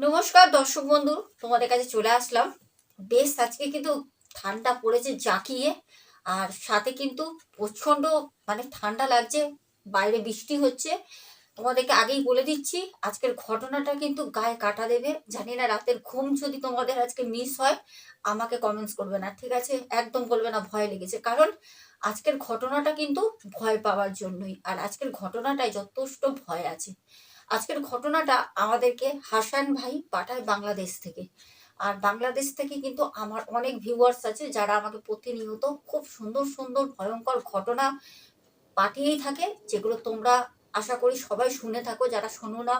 নমস্কার দর্শক বন্ধু, তোমাদের কাছে চলে আসলাম। বেশ, আজকে কিন্তু ঠান্ডা পড়েছে জাঁকিয়ে, আর সাথে কিন্তু প্রচণ্ড মানে ঠান্ডা লাগছে, বাইরে বৃষ্টি হচ্ছে। তোমাদেরকে আগেই বলে দিচ্ছি, আজকের ঘটনাটা কিন্তু গায়ে কাটা দেবে। জানি না রাতের ঘুম যদি তোমাদের আজকে মিস হয়, আমাকে কমেন্টস করবে না, ঠিক আছে? একদম বলবে না, ভয় লেগেছে। কারণ আজকের ঘটনাটা কিন্তু ভয় পাওয়ার জন্যই, আর আজকের ঘটনাটায় যথেষ্ট ভয় আছে। আজকের ঘটনাটা আমাদেরকে হাসান ভাই পাঠায় বাংলাদেশ থেকে। আর বাংলাদেশ থেকে কিন্তু আমার অনেক ভিউয়ার্স আছে যারা আমাকে প্রতিনিয়ত খুব সুন্দর সুন্দর ভয়ঙ্কর ঘটনা পাঠিয়েই থাকে, যেগুলো তোমরা আশা করি সবাই শুনে থাকো, যারা শোনো না।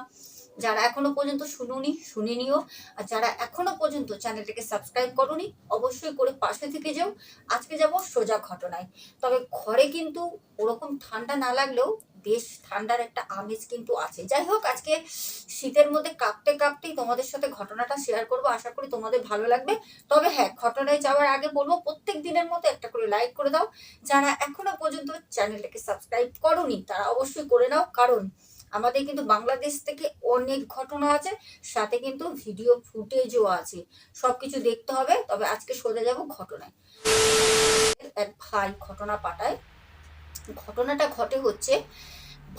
যারা এখনও পর্যন্ত শুনুনি, শুনে নিও। আর যারা এখনও পর্যন্ত চ্যানেলটাকে সাবস্ক্রাইব করোনি, অবশ্যই করে পাশে থেকে যাও। আজকে যাব সোজা ঘটনায়। তবে ঘরে কিন্তু ওরকম ঠান্ডা না লাগলেও বেশ ঠান্ডার একটা আমেজ কিন্তু আছে। যাই হোক, আজকে শীতের মধ্যে কাঁপতে কাঁপতেই তোমাদের সাথে ঘটনাটা শেয়ার করব। আশা করি তোমাদের ভালো লাগবে। তবে হ্যাঁ ঘটনায় যাওয়ার আগে বলব, প্রত্যেক দিনের মতো একটা করে লাইক করে দাও। যারা এখনও পর্যন্ত চ্যানেলটাকে সাবস্ক্রাইব করোনি, তারা অবশ্যই করে নাও। কারণ আমাদের কিন্তু বাংলাদেশ থেকে অনেক ঘটনা আছে, সাথে কিন্তু ভিডিও ফুটেজও আছে। সবকিছু দেখতে হবে, তবে আজকে সোজা যাব ঘটনায়। এক ভাই ঘটনা পাঠায়। ঘটনাটা ঘটে হচ্ছে,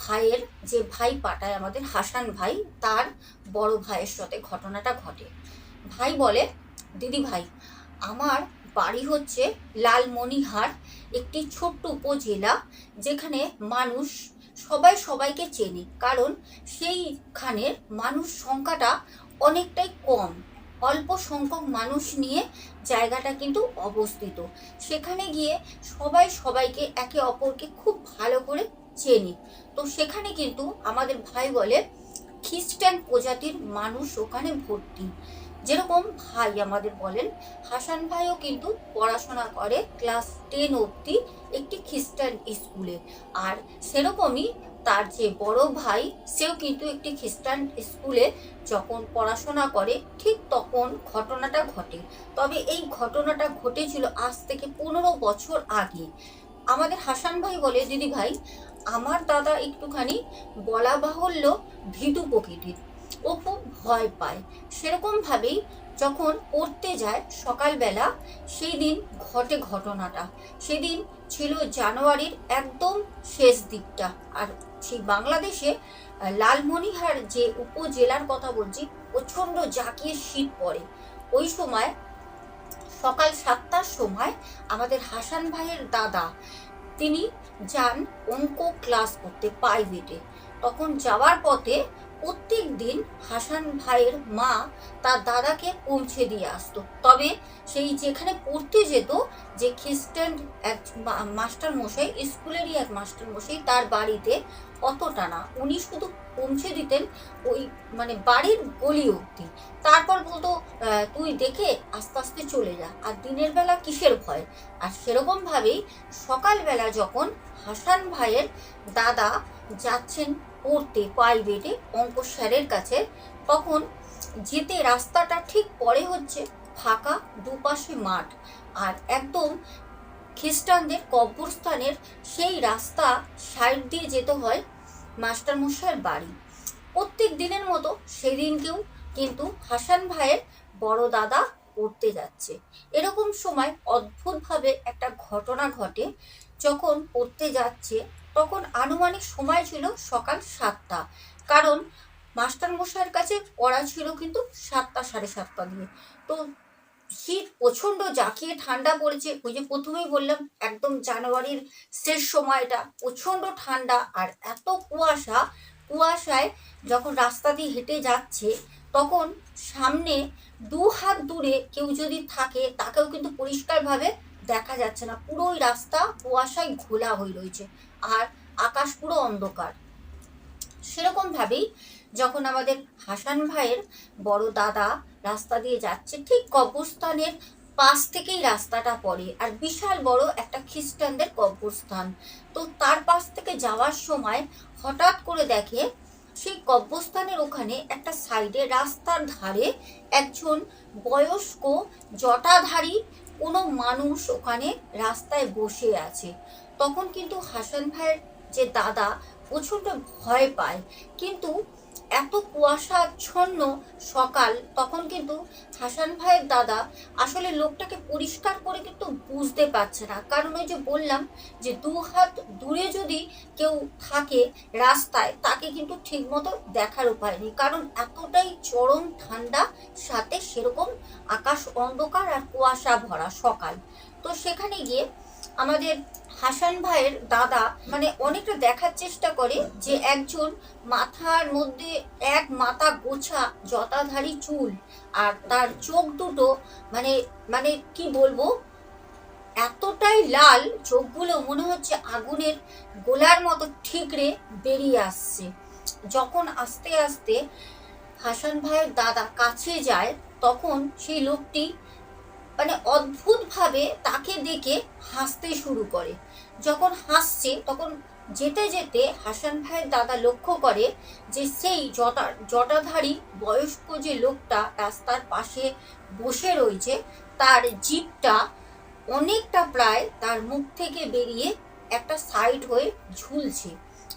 ভাইয়ের যে ভাই পাঠায় আমাদের, হাসান ভাই, তার বড় ভাইয়ের সাথে ঘটনাটা ঘটে। ভাই বলে, দিদি ভাই, আমার বাড়ি হচ্ছে লালমনিহাট একটি ছোট্ট উপজেলা, যেখানে মানুষ সবাই সবাইকে চেনে, কারণ সেইখানের মানুষ সংখ্যাটা অনেকটাই কম। অল্প সংখ্যক মানুষ নিয়ে জায়গাটা কিন্তু অবস্থিত। সেখানে গিয়ে সবাই সবাইকে একে অপরকে খুব ভালো করে চেনে। তো সেখানে কিন্তু আমাদের ভাই বলে, খ্রিস্টান প্রজাতির মানুষ ওখানে ভর্তি। যেরকম ভাই আমাদের বলেন, হাসান ভাইও কিন্তু পড়াশোনা করে ক্লাস টেন অবধি একটি খ্রিস্টান স্কুলে। আর সেরকমই তার যে বড় ভাই, সেও কিন্তু একটি খ্রিস্টান স্কুলে যখন পড়াশোনা করে, ঠিক তখন ঘটনাটা ঘটে। তবে এই ঘটনাটা ঘটেছিল আজ থেকে পনেরো বছর আগে। আমাদের হাসান ভাই বলে, দিদি ভাই, আমার দাদা একটুখানি বলা বাহুল্য ভীতু প্রকৃতির। ও খুব ভয় পায়। সেরকমভাবেই যখন পড়তে যায় সকালবেলা, সেই দিন ঘটে ঘটনাটা। সেদিন ছিল জানুয়ারির একদম শেষ দিকটা। আর সেই বাংলাদেশে লালমনিহার যে উপজেলার কথা বলছি, প্রচণ্ড জাঁকিয়ে শীত পড়ে। ওই সময়, সকাল সাতটার সময় আমাদের হাসান ভাইয়ের দাদা, তিনি যান অঙ্ক ক্লাস করতে প্রাইভেটে তখন যাওয়ার পথে প্রত্যেক দিন হাসান ভাইয়ের মা তার দাদাকে পৌঁছে দিয়ে আসতো। তবে সেই যেখানে পড়তে যেত, যে খ্রিস্টান এক মাস্টার মশাই, স্কুলেরই এক মাস্টার মশাই, তার বাড়িতে অতটা না। উনি শুধু পৌঁছে দিতেন ওই মানে বাড়ির গলি অবধি। তারপর বলতো তুই দেখে আস্তে আস্তে চলে যা। আর দিনের বেলা কিসের ভয়? আর সেরকমভাবেই সকালবেলা যখন হাসান ভাইয়ের দাদা যাচ্ছেন পড়তে প্রাইভেটে অঙ্ক স্যারের কাছে। তখন যেতে রাস্তাটা ঠিক পরে হচ্ছে ফাঁকা দুপাশে মাঠ। আর একদম খ্রিস্টানদের কবরস্থানের সেই রাস্তা সাইড দিয়ে যেতে হয় মাস্টারমশাইয়ের বাড়ি। প্রত্যেক দিনের মতো সেদিনকেও কিন্তু হাসান ভাইয়ের বড় দাদা পড়তে যাচ্ছে। এরকম সময় অদ্ভুতভাবে একটা ঘটনা ঘটে। যখন পড়তে যাচ্ছে তখন আনুমানিক সময় ছিল সকাল সাতটা। কারণ মাস্টারমশাইয়ের কাছে পড়া ছিল কিন্তু সাতটা, সাড়ে সাতটা দিয়ে তো শীত প্রচণ্ড জাঁকিয়ে ঠান্ডা পড়েছে। ওই যে প্রথমেই বললাম, একদম জানুয়ারির শেষ সময়টা। প্রচণ্ড ঠান্ডা আর এত কুয়াশা। কুয়াশায় যখন রাস্তা দিয়ে হেঁটে যাচ্ছে, তখন সামনে দু হাত দূরে কেউ যদি থাকে, তাকেও কিন্তু পরিষ্কারভাবে দেখা যাচ্ছে না। পুরোই রাস্তা কুয়াশায় ঘোলা হয়ে রয়েছে। আর আকাশ পুরো অন্ধকার। সেরকমভাবেই যখন আমাদের হাসান ভাইয়ের বড় দাদা রাস্তা দিয়ে যাচ্ছে, ঠিক কবরস্থানের পাশ থেকেই রাস্তাটা পড়ে। আর বিশাল বড় একটা খ্রিস্টানদের কবরস্থান। তো তার পাশ থেকে যাওয়ার সময় হঠাৎ করে দেখে সেই কবরস্থানের ওখানে একটা সাইডে রাস্তার ধারে একজন বয়স্ক জটাধারী কোনো মানুষ ওখানে রাস্তায় বসে আছে। তখন কিন্তু হাসান ভাইয়ের যে দাদা প্রচণ্ড ভয় পায়। কিন্তু এত কুয়াশাচ্ছন্ন সকাল, তখন কিন্তু হাসান ভাইয়ের দাদা আসলে লোকটাকে পরিষ্কার করে কিন্তু বুঝতে পারছে না। কারণ ওই যে বললাম যে দু হাত দূরে যদি কেউ থাকে রাস্তায়, তাকে কিন্তু ঠিকমতো দেখার উপায় নেই। কারণ এতটাই চরম ঠান্ডা, সাথে সেরকম আকাশ অন্ধকার আর কুয়াশা ভরা সকাল। তো সেখানে গিয়ে আমাদের হাসান ভাইয়ের দাদা মানে অনেকটা দেখার চেষ্টা করে যে একজন মাথার মধ্যে এক মাথা গোছা জটাধারী চুল আর তার চোখ দুটো মানে মানে কি বলব, এতটাই লাল চোখগুলো মনে হচ্ছে আগুনের গোলার মতো ঠিকরে বেরিয়ে আসছে। যখন আস্তে আস্তে হাসান ভাইয়ের দাদা কাছে যায়, তখন সেই লোকটি মানে অদ্ভুতভাবে তাকে দেখে হাসতে শুরু করে। যখন হাসছে, তখন যেতে যেতে হাসান ভাইয়ের দাদা লক্ষ্য করে যে সেই জটা, জটাধারী বয়স্ক যে লোকটা রাস্তার পাশে বসে রয়েছে, তার জিপটা অনেকটা প্রায় তার মুখ থেকে বেরিয়ে একটা সাইড হয়ে ঝুলছে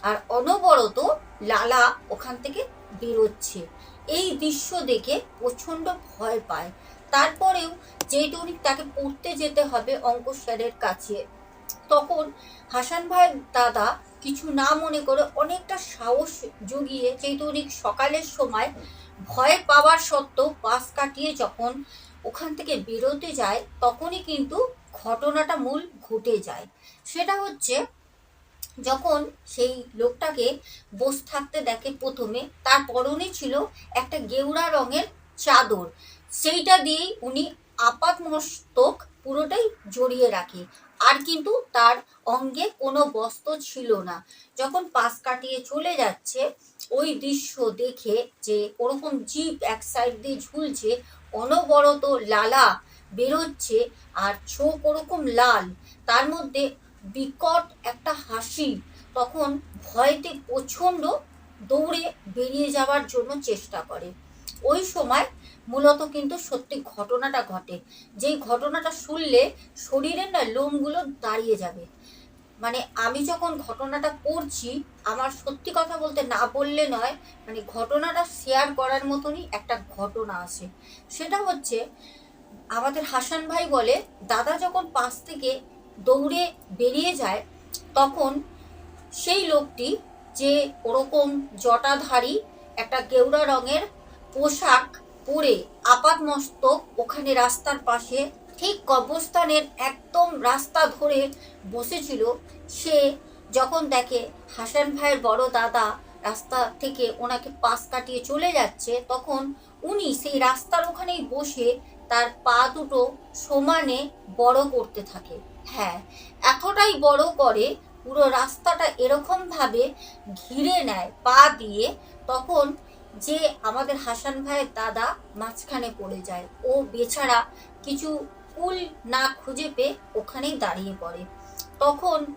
আর অনবরত লালা ওখান থেকে বেরোচ্ছে। এই দৃশ্য দেখে প্রচণ্ড ভয় পায়। তারপরেও যেহেতু তাকে পড়তে যেতে হবে অঙ্ক স্যারের কাছে, তখন হাসান ভাইয়ের দাদা কিছু না মনে করে অনেকটা সাহস জুগিয়ে উনি সকালের সময় ভয় পাওয়ার সত্ত্বেও পাশ কাটিয়ে যখন ওখান থেকে বেরোতে যায়, তখনই কিন্তু ঘটনাটা মূল ঘটে যায়। সেটা হচ্ছে যখন সেই লোকটাকে বস থাকতে দেখে প্রথমে, তার পরনে ছিল একটা গেউড়া রঙের চাদর। সেইটা দিয়েই উনি আপাত মস্তক পুরোটাই জড়িয়ে রাখে। আর কিন্তু তার অঙ্গে কোনো বস্ত্র ছিল না। যখন পাশ কাটিয়ে চলে যাচ্ছে, ওই দৃশ্য দেখে যে ওরকম জিপ এক সাইড দিয়ে ঝুলছে, অনবরত লালা বেরোচ্ছে আর চোখ ওরকম লাল। তার মধ্যে বিকট একটা হাসি। তখন ভয়তে প্রচণ্ড দৌড়ে বেরিয়ে যাওয়ার জন্য চেষ্টা করে। ওই সময় মূলত কিন্তু সত্যি ঘটনাটা ঘটে। যেই ঘটনাটা শুনলে শরীরের না লোমগুলো দাঁড়িয়ে যাবে। মানে আমি যখন ঘটনাটা পড়ছি আমার সত্যি কথা বলতে না বললে নয় মানে ঘটনাটা শেয়ার করার মতনই একটা ঘটনা আছে। সেটা হচ্ছে, আমাদের হাসান ভাই বলে, দাদা যখন পাশ থেকে দৌড়ে বেরিয়ে যায়, তখন সেই লোকটি যে ওরকম জটাধারী একটা গেউড়া রঙের পোশাক পরে আপাত মস্তক ওখানে রাস্তার পাশে ঠিক কবরস্থানের একদম রাস্তা ধরে বসেছিল। সে যখন দেখে হাসান ভাইয়ের বড় দাদা রাস্তা থেকে ওনাকে পাশ কাটিয়ে চলে যাচ্ছে, তখন উনি সেই রাস্তার ওখানেই বসে তার পা দুটো সমানে বড় করতে থাকে। হ্যাঁ এতটাই বড় করে পুরো রাস্তাটা এরকমভাবে ঘিরে নেয়, পা দিয়ে, তখন যে আমাদের হাসান ভাইয়ের দাদা মাঝখানে পড়ে যায়। ও বেচারা কিছু কুল না খুঁজে পেয়ে ওখানেই দাঁড়িয়ে পড়ে। তখন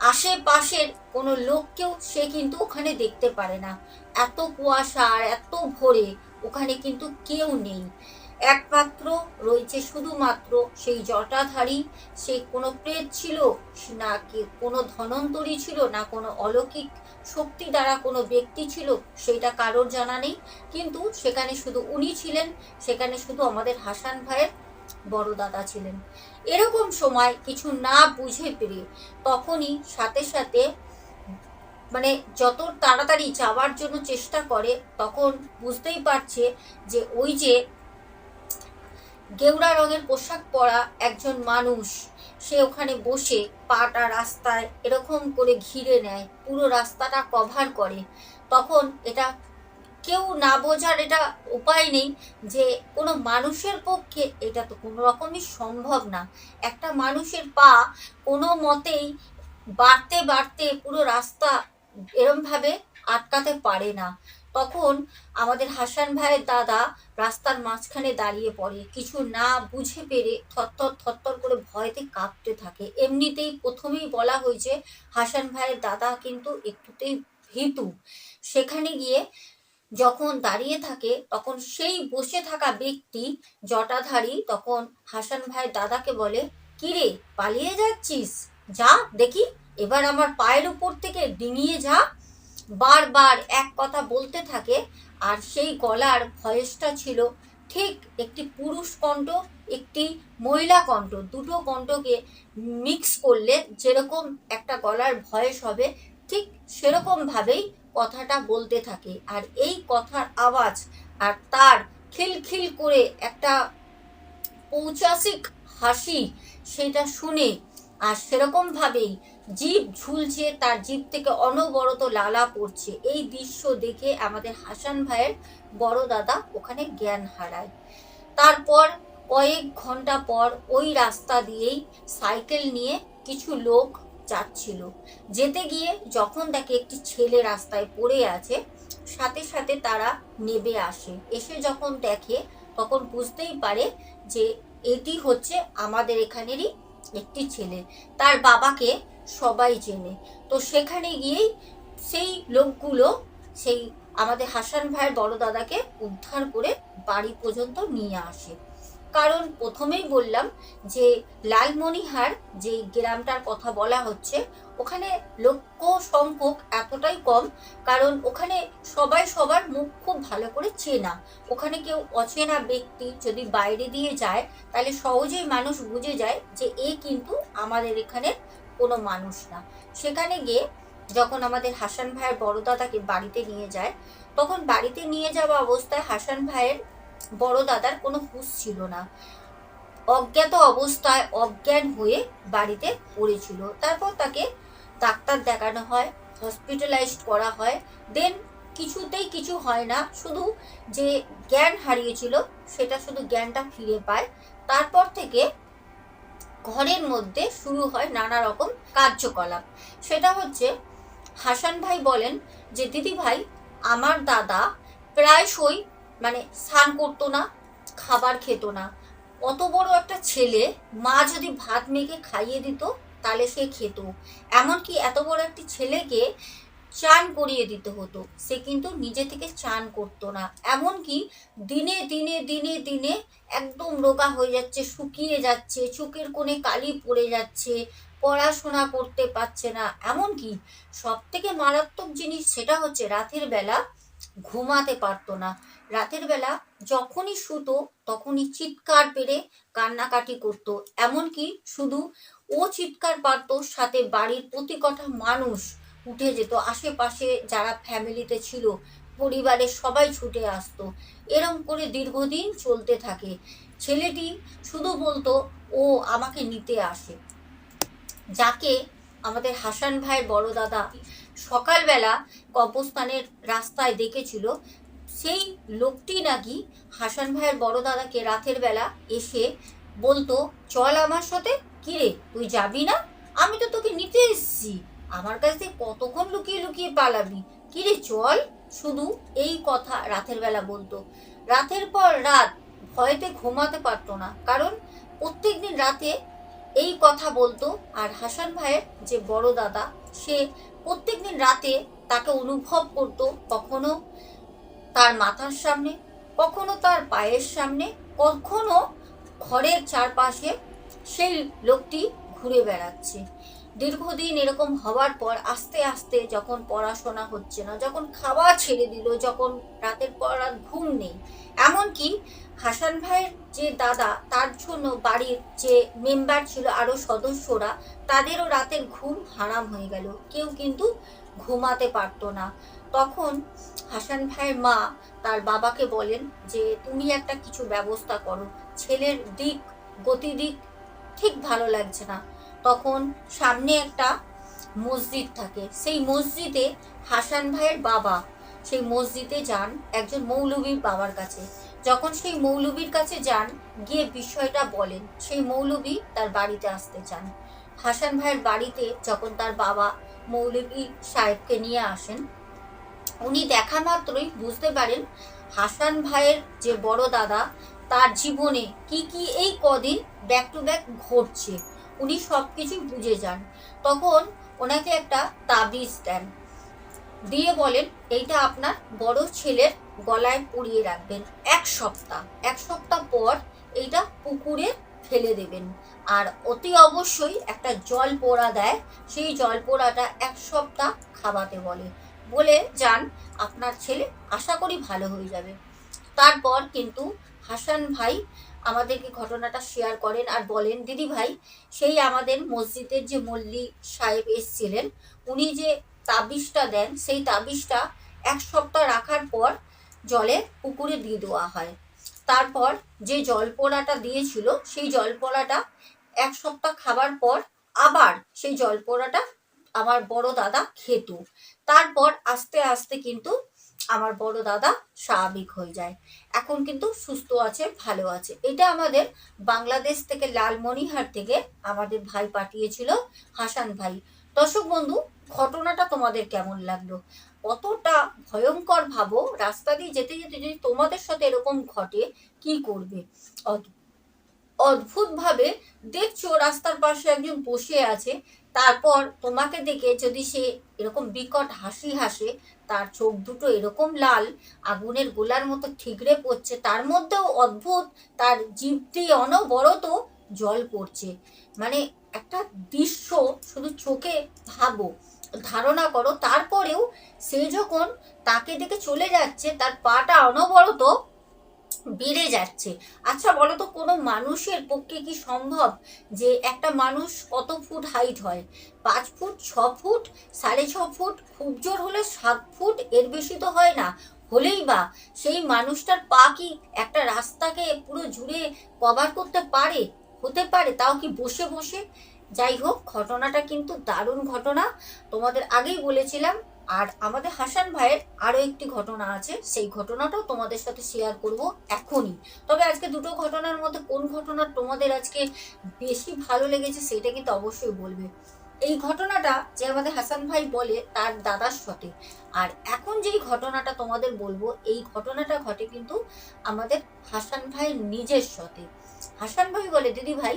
আশেপাশের কোনো লোককেও সে কিন্তু ওখানে দেখতে পারে না। এত কুয়াশা আর এত ভোরে ওখানে কিন্তু কেউ নেই। একমাত্র রয়েছে শুধুমাত্র সেই জটাধারী। সে কোনো প্রেত ছিল না, কি কোনো ধনন্তরী ছিল না, কোনো অলৌকিক শক্তি দ্বারা কোনো ব্যক্তি ছিল, সেটা কারোর জানা নেই। কিন্তু সেখানে শুধু উনি ছিলেন, সেখানে শুধু আমাদের হাসান ভাইয়ের বড় দাদা ছিলেন। এরকম সময় কিছু না বুঝে পেরে তখনই সাথে সাথে মানে যত তাড়াতাড়ি যাওয়ার জন্য চেষ্টা করে, তখন বুঝতেই পারছে যে ওই যে গেউড়া রঙের পোশাক পরা একজন মানুষ সে ওখানে বসে পাটা রাস্তায় এরকম করে ঘিরে নেয়, পুরো রাস্তাটা কভার করে। তখন এটা কেউ না বোঝার এটা উপায় নেই যে কোনো মানুষের পক্ষে এটা তো কোনো রকমই সম্ভব না। একটা মানুষের পা কোনো মতেই বাড়তে বাড়তে পুরো রাস্তা এরমভাবে আটকাতে পারে না। তখন আমাদের হাসান ভাইয়ের দাদা রাস্তার মাঝখানে দাঁড়িয়ে পড়ে। কিছু না বুঝে পেরে থরথর থরথর করে ভয়তে কাঁপতে থাকে। এমনিতেই প্রথমেই বলা হয়েছে, হাসান ভাইয়ের দাদা কিন্তু একটুতেই ভীতু। সেখানে গিয়ে যখন দাঁড়িয়ে থাকে, তখন সেই বসে থাকা ব্যক্তি, জটাধারী, তখন হাসান ভাইয়ের দাদাকে বলে কিরে পালিয়ে যাচ্ছিস? যা, দেখি, এবার আমার পায়ের উপর থেকে ডিঙিয়ে যা। বারবার এক কথা বলতে থাকে, আর সেই গলার ভয়েসটা ছিল ঠিক একটি পুরুষ কণ্ঠ, একটি মহিলা কণ্ঠ। দুটো কণ্ঠকে মিক্স করলে যেরকম একটা গলার ভয়েস হবে, ঠিক সেরকমভাবেই কথাটা বলতে থাকে। আর এই কথার আওয়াজ আর তার খিলখিল করে একটা পৌচাসিক হাসি, সেটা শুনে আর সেরকমভাবেই জিভ ঝুলছে, তার জিভ থেকে অনবরত লালা পড়ছে। এই দৃশ্য দেখে আমাদের হাসান ভাইয়ের বড় দাদা ওখানে জ্ঞান হারায়। তারপর কয়েক ঘণ্টা পর ওই রাস্তা দিয়েই সাইকেল নিয়ে কিছু লোক যাচ্ছিল। যেতে গিয়ে যখন দেখে একটি ছেলে রাস্তায় পড়ে আছে, সাথে সাথে তারা নেবে আসে। এসে যখন দেখে, তখন বুঝতেই পারে যে এটি হচ্ছে আমাদের এখানেরই একটি ছেলে। তার বাবাকে সবাই চেনে। তো সেখানে গিয়েই সেই লোকগুলো, সেই আমাদের হাসান ভাইয়ের বড় দাদাকে উদ্ধার করে বাড়ি পর্যন্ত নিয়ে আসে। কারণ প্রথমেই বললাম যে লালমনিহার যে গ্রামটার কথা বলা হচ্ছে, ওখানে লক্ষ সংখ্যক এতটাই কম, কারণ ওখানে সবাই সবার মুখ খুব ভালো করে চেনা। ওখানে কেউ অচেনা ব্যক্তি যদি বাইরে দিয়ে যায়, তাহলে সহজেই মানুষ বুঝে যায় যে এ কিন্তু আমাদের এখানে কোনো মানুষ না। সেখানে গিয়ে যখন আমাদের হাসান ভাইয়ের বড় দাদাকে বাড়িতে নিয়ে যায়, তখন বাড়িতে নিয়ে যাওয়া অবস্থায় হাসান ভাইয়ের বড় দাদার কোনো হুঁশ ছিল না। অজ্ঞাত অবস্থায় অজ্ঞান হয়ে বাড়িতে পড়েছিল। তারপর তাকে ডাক্তার দেখানো হয় হসপিটালাইজড করা হয়। দেন কিছুতেই কিছু হয় না, শুধু যে জ্ঞান হারিয়েছিল, সেটা শুধু জ্ঞানটা ফিরে পায়। তারপর থেকে ঘরের মধ্যে শুরু হয় নানা রকম কার্যকলাপ। সেটা হচ্ছে, হাসান ভাই বলেন যে দিদি ভাই আমার দাদা প্রায়শই মানে স্নান করতো না, খাবার খেত না। অত বড় একটা ছেলে মা যদি ভাত মেখে খাইয়ে দিত, তাহলে সে খেত। এমনকি এত বড় একটি ছেলেকে চান করিয়ে দিতে হতো। সে কিন্তু নিজে থেকে চান করতো না। এমনকি দিনে দিনে দিনে দিনে একদম রোগা হয়ে যাচ্ছে, শুকিয়ে যাচ্ছে, চোখের কোণে কালি পড়ে যাচ্ছে, পড়াশোনা করতে পারছে না। এমনকি সব থেকে মারাত্মক জিনিস সেটা হচ্ছে রাতের বেলা ঘুমাতে পারতো না। রাতের বেলা যখনই শুতো, তখনই চিৎকার পেরে কান্নাকাটি করতো। এমনকি শুধু ও চিৎকার পারতো, সাথে বাড়ির প্রতি কটা মানুষ উঠে যেত। আশেপাশে যারা ফ্যামিলিতে ছিল, পরিবারের সবাই ছুটে আসতো। এরম করে দীর্ঘদিন চলতে থাকে। ছেলেটি শুধু বলতো, ও আমাকে নিতে আসে। যাকে আমাদের হাসান ভাইয়ের বড় দাদা সকালবেলা কবরস্থানের রাস্তায় দেখেছিল, সেই লোকটি নাকি হাসান ভাইয়ের বড় দাদাকে রাতের বেলা এসে বলতো, চল আমার সাথে কিরে তুই যাবি না? আমি তো তোকে নিতে এসেছি। আমার কাছ থেকে কতক্ষণ লুকিয়ে লুকিয়ে পালাবি? কিরে চল। শুধু এই কথা রাতের বেলা বলতো। রাতের পর রাত ভয়েতে ঘুমাতে পারতো না, কারণ প্রত্যেকদিন রাতে এই কথা বলতো। আর হাসান ভাইয়ের যে বড় দাদা, সে প্রত্যেকদিন রাতে তাকে অনুভব করতো কখনো তার মাথার সামনে, কখনো তার পায়ের সামনে, কখনো ঘরের চারপাশে সেই লোকটি ঘুরে বেড়াচ্ছে। দীর্ঘদিন এরকম হওয়ার পর আস্তে আস্তে যখন পড়াশোনা হচ্ছে না, যখন খাওয়া ছেড়ে দিল, যখন রাতের পর রাত ঘুম নেই, এমনকি হাসান ভাইয়ের যে দাদা, তার জন্য বাড়ির যে মেম্বার ছিল আরও সদস্যরা, তাদেরও রাতের ঘুম হারাম হয়ে গেল। কেউ কিন্তু ঘুমাতে পারতো না। তখন হাসান ভাইয়ের মা তার বাবাকে বলেন যে, তুমি একটা কিছু ব্যবস্থা করো। ছেলের দিক গতিদিক ঠিক ভালো লাগছে না। তখন সামনে একটা মসজিদ থাকে। সেই মসজিদে হাসান ভাইয়ের বাবা, সেই মসজিদে যান একজন মৌলবীর বাবার কাছে। যখন সেই মৌলবীর কাছে যান, গিয়ে বিষয়টা বলেন। সেই মৌলবী তার বাড়িতে আসতে চান। হাসান ভাইয়ের বাড়িতে যখন তার বাবা মৌলবী সাহেবকে নিয়ে আসেন, উনি দেখা মাত্রই বুঝতে পারেন হাসান ভাইয়ের যে বড় দাদা, তার জীবনে কি কি এই কদিন ব্যাক টু ব্যাক ঘটছে। উনি সব কিছু বুঝে যান। তখন ওনাকে একটা তাবিজ দেন। দিয়ে বলেন, এইটা আপনার বড় ছেলের গলায় পুড়িয়ে রাখবেন এক সপ্তাহ। এক সপ্তাহ পর এইটা পুকুরে ফেলে দেবেন। আর অতি অবশ্যই একটা জল পোড়া দেয়। সেই জল পোড়াটা এক সপ্তাহ খাওয়াতে বলে। বলে যান, আপনার ছেলে আশা করি ভালো হয়ে যাবে। তারপর কিন্তু হাসান ভাই আমাদেরকে ঘটনাটা শেয়ার করেন আর বলেন, দিদি ভাই, সেই আমাদের মসজিদের যে মল্লি সাহেব এসছিলেন, উনি যে তাবিজটা দেন, সেই তাবিজটা এক সপ্তাহ রাখার পর জলে পুকুরে দিয়ে দেওয়া হয়। তারপর যে জলপোড়াটা দিয়েছিল, সেই জলপোড়াটা এক সপ্তাহ খাবার পর আবার সেই জলপোড়াটা আমার বড় দাদা খেত। তারপর আস্তে আস্তে কিন্তু আমার বড় দাদা স্বাভাবিক হয়ে যায়। এখন কিন্তু সুস্থ আছে, ভালো আছে। এটা আমাদের বাংলাদেশ থেকে লালমনিহাট থেকে আমাদের ভাই পাঠিয়েছিল হাসান ভাই। দর্শক বন্ধু, ঘটনাটা তোমাদের কেমন লাগল? কতটা ভয়ঙ্কর ভাবো, রাস্তা দিয়ে যেতে যেতে যদি তোমাদের সাথে এরকম ঘটে, কি করবে? অদ্ভুত ভাবে দেখছ রাস্তার পাশে একজন বসে আছে, তারপর তোমাকে দেখে যদি সে এরকম বিকট হাসি হাসে, তার চোখ দুটো এরকম লাল, আগুনের গোলার মতো ঠিকরে পড়ছে, তার মধ্যেও অদ্ভুত, তার জিভ দিয়ে অনবরত জল পড়ছে। মানে একটা দৃশ্য শুধু চোখে ভাবো। ধারণা করো, তারপরেও সে যখন তাকে দেখে চলে যাচ্ছে, তার পাটা অনবরত বেড়ে যাচ্ছে। আচ্ছা বলো তো কোনো মানুষের পক্ষে কি সম্ভব যে একটা মানুষ কত ফুট হাইট হয়? পাঁচ ফুট, ছ ফুট, সাড়ে ছ ফুট, খুব জোর হলে সাত ফুট, এর বেশি তো হয় না। হলেই বা সেই মানুষটার পা কি একটা রাস্তাকে পুরো জুড়ে কভার করতে পারে? হতে পারে, তাও কি বসে বসে? যাই হোক ঘটনাটা কিন্তু দারুণ ঘটনা। তোমাদের আগেই বলেছিলাম, আর আমাদের হাসান ভাইয়ের আরও একটি ঘটনা আছে। সেই ঘটনাটাও তোমাদের সাথে শেয়ার করব এখনই। তবে আজকে দুটো ঘটনার মধ্যে কোন ঘটনা তোমাদের আজকে বেশি ভালো লেগেছে সেটা কিন্তু অবশ্যই বলবে। এই ঘটনাটা যে আমাদের হাসান ভাই বলে, তার দাদার সাথে। আর এখন যেই ঘটনাটা তোমাদের বলব, এই ঘটনাটা ঘটে কিন্তু আমাদের হাসান ভাইয়ের নিজের সাথে। হাসান ভাই বলে, দিদি ভাই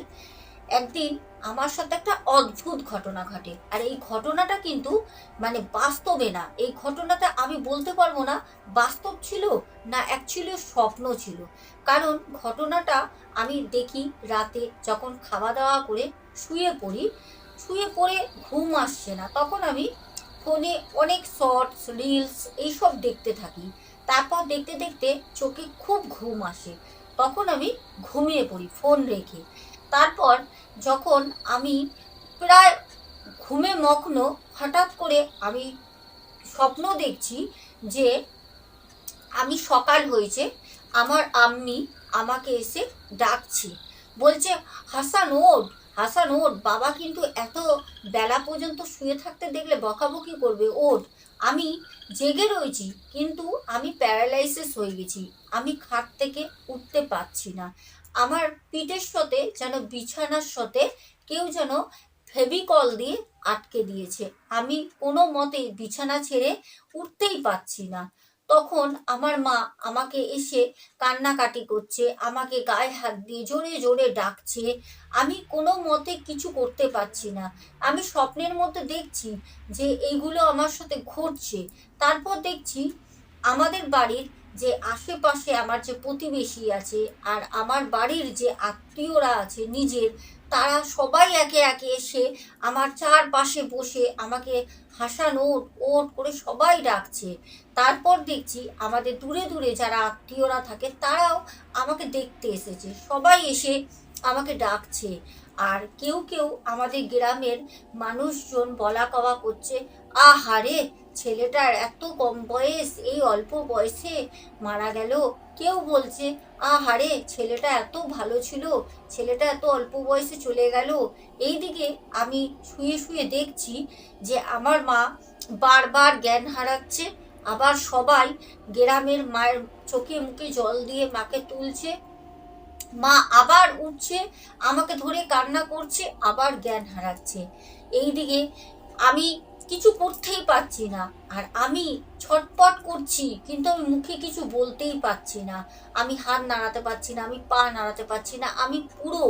একদিন আমার সাথে একটা অদ্ভুত ঘটনা ঘটে। আর এই ঘটনাটা কিন্তু মানে বাস্তবে না। এই ঘটনাটা আমি বলতে পারব না বাস্তব ছিল না অ্যাকচুয়ালি স্বপ্ন ছিল। কারণ ঘটনাটা আমি দেখি রাতে যখন খাওয়া দাওয়া করে শুয়ে পড়ি, শুয়ে পড়ে ঘুম আসছে না। তখন আমি ফোনে অনেক শর্টস, রিলস এইসব দেখতে থাকি। তারপর দেখতে দেখতে চোখে খুব ঘুম আসে। তখন আমি ঘুমিয়ে পড়ি, ফোন রেখে। তারপর যখন আমি প্রায় ঘুমে মগ্ন, হঠাৎ করে আমি স্বপ্ন দেখছি যে আমি সকাল হয়েছে, আমার আম্মি আমাকে এসে ডাকছি। বলছে, হাসান, ওঠ হাসান, ওঠ, বাবা কিন্তু এত বেলা পর্যন্ত শুয়ে থাকতে দেখলে বকাবকি করবে, ওঠ। আমি জেগে রয়েছি, কিন্তু আমি প্যারালাইসিস হয়ে গেছি, আমি খাট থেকে উঠতে পারছি না। আমার পিঠের সাথে যেন, বিছানার সাথে কেউ যেন ফেভিকল দিয়ে আটকে দিয়েছে। আমি কোনো মতে বিছানা ছেড়ে উঠতেই পারছি না। তখন আমার মা আমাকে এসে কান্নাকাটি করছে, আমাকে গায়ে হাত দিয়ে জোরে জোরে ডাকছে। আমি কোনো মতে কিছু করতে পারছি না। আমি স্বপ্নের মধ্যে দেখছি যে এইগুলো আমার সাথে ঘটছে। তারপর দেখছি আমাদের বাড়ির যে আশেপাশে আমার যে প্রতিবেশী আছে আর আমার বাড়ির যে আত্মীয়রা আছে নিজের, তারা সবাই একে একে এসে আমার চারপাশে বসে আমাকে হাসান, ওট ওট করে সবাই ডাকছে। তারপর দেখছি আমাদের দূরে দূরে যারা আত্মীয়রা থাকে, তারাও আমাকে দেখতে এসেছে। সবাই এসে আমাকে ডাকছে। আর কেউ কেউ আমাদের গ্রামের মানুষজন বলা কওয়া করছে, আহারে! ছেলেটার এত কম বয়স, এই অল্প বয়সে মারা গেল। কেউ বলছে, আহারে, ছেলেটা এত ভালো ছিল, ছেলেটা এত অল্প বয়সে চলে গেল। এইদিকে আমি শুয়ে শুয়ে দেখছি যে আমার মা বারবার জ্ঞান হারাচ্ছে, আবার সবাই গ্রামের মায়ের চোখে মুখে জল দিয়ে মাকে তুলছে। মা আবার উঠছে, আমাকে ধরে কান্না করছে, আবার জ্ঞান হারাচ্ছে। এইদিকে আমি কিছু করতেই পারছি না। আর আমি ছটপট করছি, কিন্তু আমি মুখে কিছু বলতেই পারছি না। আমি হাত নাড়াতে পারছি না, আমি পা নাড়াতে পারছি না, আমি পুরো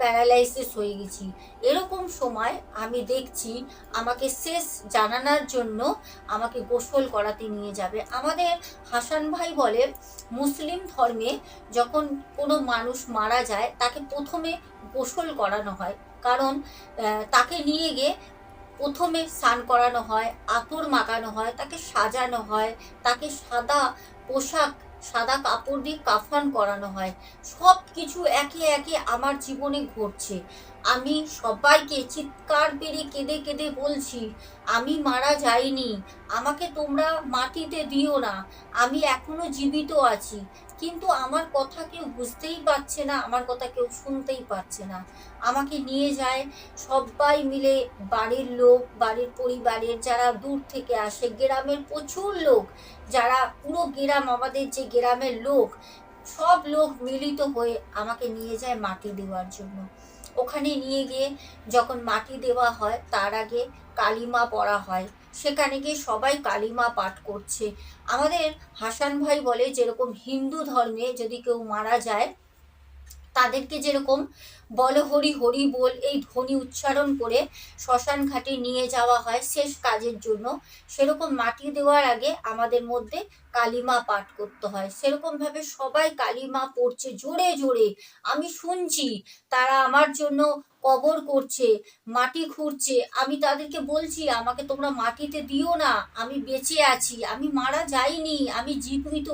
প্যারালাইসিস হয়ে গেছি। এরকম সময় আমি দেখছি আমাকে শেষ জানানোর জন্য আমাকে গোসল করাতে নিয়ে যাবে। আমাদের হাসান ভাই বলে, মুসলিম ধর্মে যখন কোনো মানুষ মারা যায়, তাকে প্রথমে গোসল করানো হয়। কারণ তাকে নিয়ে গিয়ে প্রথমে স্নান করানো হয়, আতর মাখানো হয়, তাকে সাজানো হয়, তাকে সাদা পোশাক, সাদা কাপড় দিয়ে কাফান করানো হয়। সব কিছু একে একে আমার জীবনে ঘটছে। আমি সবাইকে চিৎকার পেরে কেঁদে কেঁদে বলছি, আমি মারা যাইনি, আমাকে তোমরা মাটিতে দিও না, আমি এখনও জীবিত আছি। কিন্তু আমার কথা কেউ বুঝতেই পারছে না, আমার কথা কেউ শুনতেই পারছে না। আমাকে নিয়ে যায় সবাই মিলে বাড়ির লোক, বাড়ির পরিবারের যারা দূর থেকে আসে, গ্রামের প্রচুর লোক, যারা পুরো গ্রাম আমাদের যে গ্রামের লোক, সব লোক মিলিত হয়ে আমাকে নিয়ে যায় মাটি দেওয়ার জন্য। ওখানে নিয়ে গিয়ে যখন মাটি দেওয়া হয়, তার আগে কালিমা পড়া হয়। সেখানে গিয়ে সবাই কালিমা পাঠ করছে। আমাদের হাসান ভাই বলে, যেরকম হিন্দু ধর্মে যদি কেউ মারা যায়, তাদেরকে যেরকম বল হরি হরি বল, এই ধ্বনি উচ্চারণ করে শ্মশান ঘাটে নিয়ে যাওয়া হয় শেষ কাজের জন্য, সেরকম মাটি দেওয়ার আগে আমাদের মধ্যে কালিমা পাঠ করতে হয়। সেরকমভাবে সবাই কালিমা পড়ছে, জোরে জোরে। আমি শুনছি, তারা আমার জন্য কবর করছে, মাটি খুঁড়ছে। আমি তাদেরকে বলছি, আমাকে তোমরা মাটিতে দিও না। আমি বেঁচে আছি। আমি মারা যাইনি। আমি জীবিত।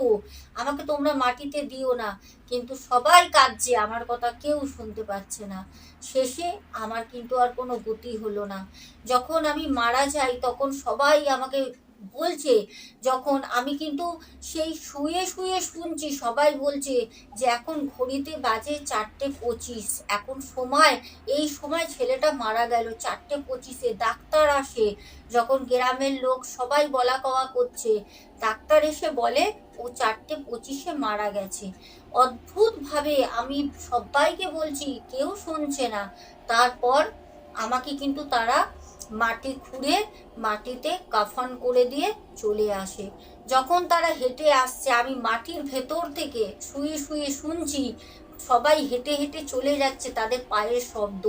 আমাকে তোমরা মাটিতে দিও না। কিন্তু সবাই কাঁদছে। আমার কথা কেউ শুনতে পাচ্ছে না। শেষে আমার কিন্তু আর কোনো গতি হলো না। যখন আমি মারা যাই, তখন সবাই আমাকে বলছে, যখন আমি কিন্তু সেই শুয়ে শুয়ে শুনছি, সবাই বলছে যে এখন ঘড়িতে বাজে চারটে পঁচিশ। এখন সময়, এই সময় ছেলেটা মারা গেল চারটে পঁচিশে, ডাক্তার আসে, যখন গ্রামের লোক সবাই বলা কওয়া করছে, ডাক্তার এসে বলে ও চারটে পঁচিশে মারা গেছে। অদ্ভুতভাবে আমি সবাইকে বলছি, কেউ শুনছে না। তারপর আমাকে কিন্তু তারা মাটি খুঁড়ে মাটিতে কাফন করে দিয়ে চলে আসে। যখন তারা হেঁটে আসছে, আমি মাটির ভেতর থেকে শুয়ে শুয়ে শুনছি, সবাই হেঁটে হেঁটে চলে যাচ্ছে তাদের পায়ের শব্দ।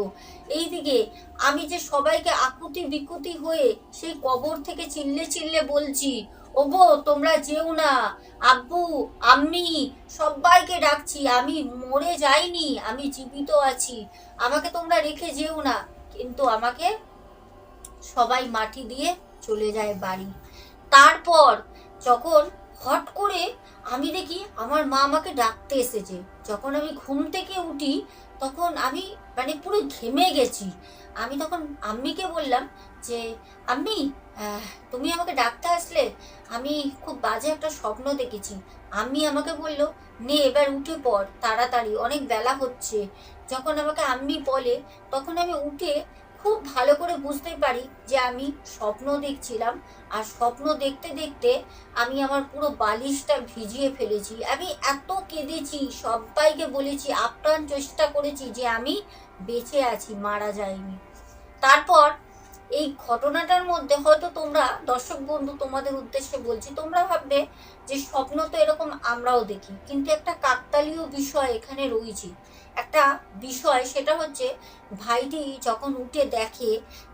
এইদিকে আমি যে সবাইকে আকুতি বিকুতি হয়ে সেই কবর থেকে চিল্লে চিল্লে বলছি, ওগো, তোমরা যেও না। আব্বু আমি সবাইকে ডাকছি। আমি মরে যাইনি, আমি জীবিত আছি। আমাকে তোমরা রেখে যেও না। কিন্তু আমাকে সবাই মাটি দিয়ে চলে যায় বাড়ি। তারপর যখন হট করে আমি দেখি আমার মা আমাকে ডাকতে এসেছে, যখন আমি ঘুম থেকে উঠি তখন আমি মানে পুরো ঘেমে গেছি। আমি তখন আম্মিকে বললাম যে, আম্মি তুমি আমাকে ডাকতে আসলে? আমি খুব বাজে একটা স্বপ্ন দেখেছি। আম্মি আমাকে বলল, নে, এবার উঠে পড়, তাড়াতাড়ি, অনেক বেলা হচ্ছে। যখন আমাকে আম্মি বলে, তখন আমি উঠে খুব ভালো করে বুঝতে পারি যে আমি স্বপ্ন দেখছিলাম আর স্বপ্ন দেখতে দেখতে আমি আমার পুরো বালিশটা ভিজিয়ে ফেলেছি। আমি এত কেঁদেছি, সবাইকে বলেছি, আপ্রাণ চেষ্টা করেছি যে আমি বেঁচে আছি, মারা যাইনি। তারপর এই ঘটনাটার মধ্যে হয়তো তোমরা, দর্শক বন্ধু তোমাদের উদ্দেশ্যে বলছি, তোমরা ভাববে যে স্বপ্ন তো এরকম আমরাও দেখি, কিন্তু একটা কাকতালীয় বিষয় এখানে রয়েছে। একটা বিষয়, সেটা হচ্ছে ভাইটি যখন উঠে দেখে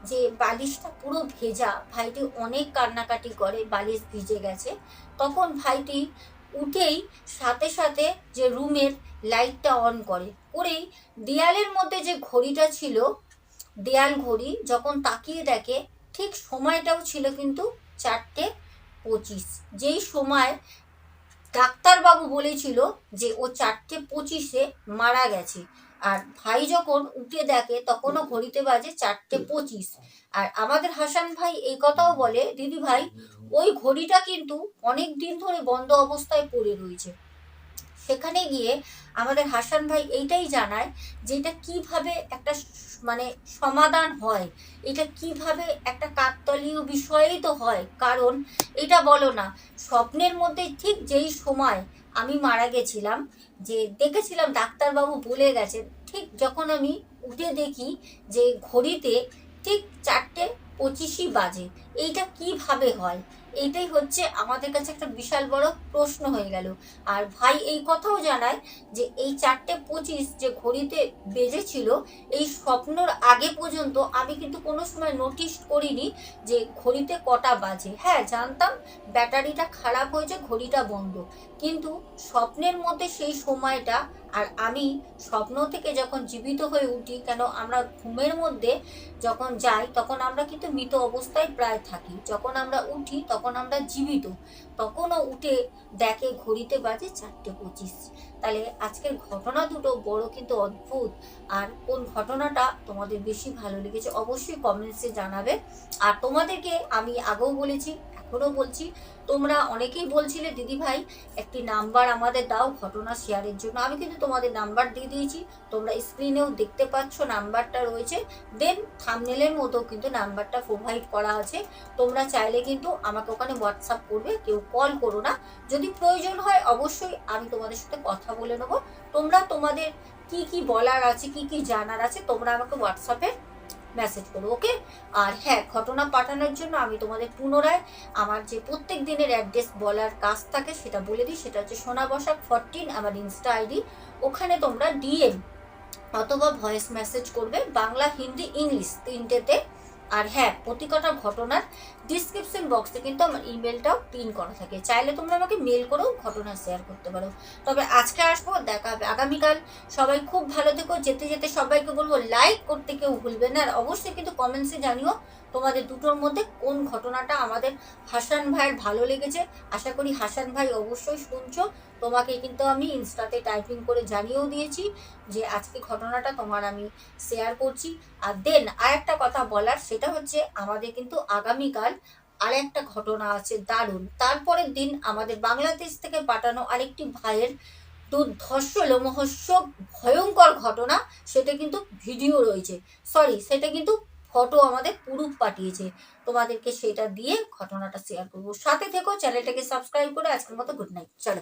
যে বালিশটা পুরো ভেজা, ভাইটি অনেক কান্নাকাটি করে, বালিশ ভিজে গেছে, তখন ভাইটি উঠেই সাথে সাথে যে রুমের লাইটটা অন করে, করেই দেয়ালের মধ্যে যে ঘড়িটা ছিল, দেয়াল ঘড়ি, যখন তাকিয়ে দেখে, ঠিক সময়টাও ছিল কিন্তু চারটে পঁচিশ। যেই সময় ডাক্তারবাবু বলেছিল যে ও চারটে পঁচিশে মারা গেছে। আর ভাই যখন উঠে দেখে, তখনও ঘড়িতে বাজে চারটে পঁচিশ। আর আমাদের হাসান ভাই এই কথাও বলে, দিদি ভাই, ওই ঘড়িটা কিন্তু অনেক দিন ধরে বন্ধ অবস্থায় পড়ে রয়েছে। সেখানে গিয়ে আমাদের হাসান ভাই এইটাই জানায় যে এটা কীভাবে একটা মানে সমাধান হয়। এটা কীভাবে একটা কাকতলীয় বিষয়েই তো হয়, কারণ এটা বলো না, স্বপ্নের মধ্যে ঠিক যেই সময় আমি মারা গেছিলাম, যে দেখেছিলাম ডাক্তারবাবু বলে গেছেন ঠিক যখন আমি উঠে দেখি যে ঘড়িতে ঠিক চারটে পঁচিশই বাজে, এইটা কীভাবে হয়? এইটাই হচ্ছে আমাদের কাছে একটা বিশাল বড় প্রশ্ন হয়ে গেল। আর ভাই এই কথাও জানায় যে এই চারটে পঁচিশ যে ঘড়িতে বেজেছিল, এই স্বপ্নর আগে পর্যন্ত আমি কিন্তু কোনো সময় নোটিশ করিনি যে ঘড়িতে কটা বাজে। হ্যাঁ জানতাম ব্যাটারিটা খারাপ হয়েছে, ঘড়িটা বন্ধ। কিন্তু স্বপ্নের মধ্যে সেই সময়টা আর আমি স্বপ্ন থেকে যখন জীবিত হয়ে উঠি, কেন আমরা ঘুমের মধ্যে যখন যাই, তখন আমরা কিন্তু মৃত অবস্থায় প্রায় থাকি। যখন আমরা উঠি, তখন আমরা জীবিত। তখনও উঠে দেখে ঘড়িতে বাজে চারটে পঁচিশ। তাহলে আজকের ঘটনা দুটো বড় কিন্তু অদ্ভুত। আর কোন ঘটনাটা তোমাদের বেশি ভালো লেগেছে অবশ্যই কমেন্টসে জানাবে। আর তোমাদেরকে আমি আগেও বলেছি, এখনও বলছি, তোমরা অনেকেই বলছিলে দিদি ভাই একটি নাম্বার আমাদের দাও ঘটনা শেয়ারের জন্য। আমি কিন্তু তোমাদের নাম্বার দিয়ে দিয়েছি, তোমরা স্ক্রিনেও দেখতে পাচ্ছ নাম্বারটা রয়েছে। দেন থামনেলের মতো কিন্তু নাম্বারটা প্রোভাইড করা আছে। তোমরা চাইলে কিন্তু আমাকে ওখানে হোয়াটসঅ্যাপ করবে, কেউ কল করো না। যদি প্রয়োজন হয়, অবশ্যই আমি তোমাদের সাথে কথা বলে নেব। তোমরা তোমাদের কি কি বলার আছে, কি কি জানার আছে, তোমরা আমাকে হোয়াটসঅ্যাপে মেসেজ করো ওকে আর হ্যাঁ ঘটনা পাঠানোর জন্য আমি তোমাদের পুনরায় আমার যে প্রত্যেক দিনের অ্যাড্রেস বলার কাজ থাকে সেটা বলে দিই, সেটা হচ্ছে সোনা বসাক ফরটিন আমার ইনস্টা আইডি ওখানে তোমরা ডিএম অথবা ভয়েস মেসেজ করবে, বাংলা, হিন্দি ইংলিশ তিনটেতে। আর হ্যাঁ প্রতি কটা ঘটনার ডিসক্রিপশন বক্সে কিন্তু আমার ইমেলটাও পিন করা থাকে। চাইলে তোমরা আমাকে মেল করেও ঘটনা শেয়ার করতে পারো। তবে আজকে আসব, দেখা হবে আগামীকাল। সবাই খুব ভালো থেকো, যেতে যেতে সবাইকে বলব লাইক করতে কেউ ভুলবে না। আর অবশ্যই কিন্তু কমেন্টসে জানিও তোমাদের দুটোর মধ্যে কোন ঘটনাটা আমাদের হাসান ভাইয়ের ভালো লেগেছে। আশা করি হাসান ভাই অবশ্যই শুনছো। তোমাকে কিন্তু আমি ইনস্টাতে টাইপিং করে জানিয়েও দিয়েছি যে আজকে ঘটনাটা তোমার আমি শেয়ার করছি। আর দেন আর একটা কথা বলার, সেটা হচ্ছে আমাদের কিন্তু আগামীকাল আর একটা ঘটনা আছে দারুণ। তারপরের দিন আমাদের বাংলাদেশ থেকে পাঠানো আরেকটি ভাইয়ের দুর্ধর্ষ লোমহস্য ভয়ঙ্কর ঘটনা, সেটা কিন্তু ভিডিও রয়েছে। সরি সেটা কিন্তু ফটো আমাদের প্রুফ পাঠিয়েছে। তোমাদেরকে সেটা দিয়ে ঘটনাটা শেয়ার করব। সাথে থেকো চ্যানেলটাকে সাবস্ক্রাইব করে আজকের মতো গুড নাইট চলো।